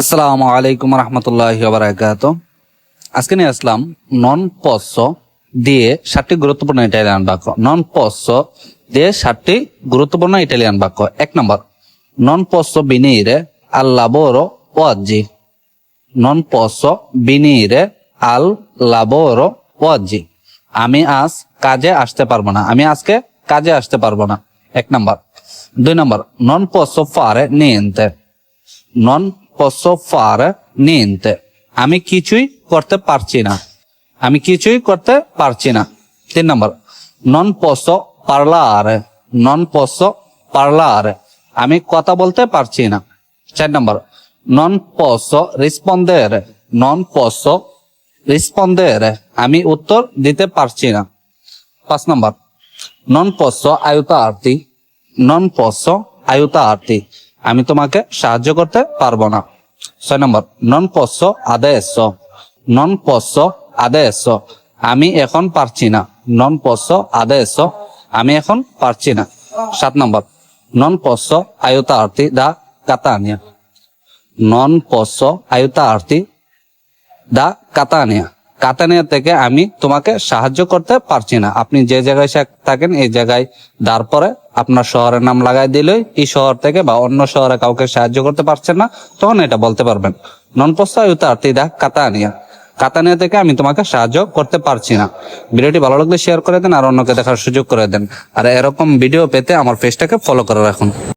আসসালামু আলাইকুম রহমতুল্লাহ বারাকাত আজকে নিয়ে আসলাম নন পস দিয়ে ষাটটি গুরুত্বপূর্ণ ইটালিয়ান বাক্য। নন পস দিয়ে ষাটটি গুরুত্বপূর্ণ ইটালিয়ান বাক্য। এক নম্বর, নন পস বিনিরে আল লাবোরো ওয়াজ্জি। নন পস বিনিরে আল লাবোরো ওয়াজ্জি। আমি আজ কাজে আসতে পারব না। আমি আজকে কাজে আসতে পারব না। এক নম্বর। দুই নম্বর, নন পসো ফারে নিয়েন্তে। নন posso far niente. আমি কিছুই করতে পারছি না। আমি কিছুই করতে পারছি না। তিন নম্বর নন পশো পার্লার নন পশো পার্লার আমি কথা বলতে পারছি না। চার নম্বর নন পশো রিসপন্দের নন পশো রিসপন্দের আমি উত্তর দিতে পারছি না। পাঁচ নম্বর নন পশো আয়ুতা আরতি নন পশো আয়ুতা আরতি আমি তোমাকে সাহায্য করতে পারব না। ছয় নম্বর, নন posso adesso নন posso adesso আমি এখন পারছি না। নন posso adesso আমি এখন পারছি না। সাত নম্বর, নন posso aiutarti da Catania নন posso aiutarti দা কাতানিয়া। কাতানিয়া থেকে আমি তোমাকে সাহায্য করতে পারছি না। আপনি যে জায়গায় থাকেন, এই জায়গায় দাঁড় পরে আপনার শহরের নাম লাগাই দিলে এই শহর থেকে বা অন্য শহরে কাউকে সাহায্য করতে পারছেন না, তখন এটা বলতে পারবেন। নন প্রস্তাবিতা কাতানিয়া। কাতানিয়া থেকে আমি তোমাকে সাহায্য করতে পারছি না। ভিডিওটি ভালো লাগলে শেয়ার করে দেন আর অন্যকে দেখার সুযোগ করে দেন। আর এরকম ভিডিও পেতে আমার পেজটাকে ফলো করে রাখুন।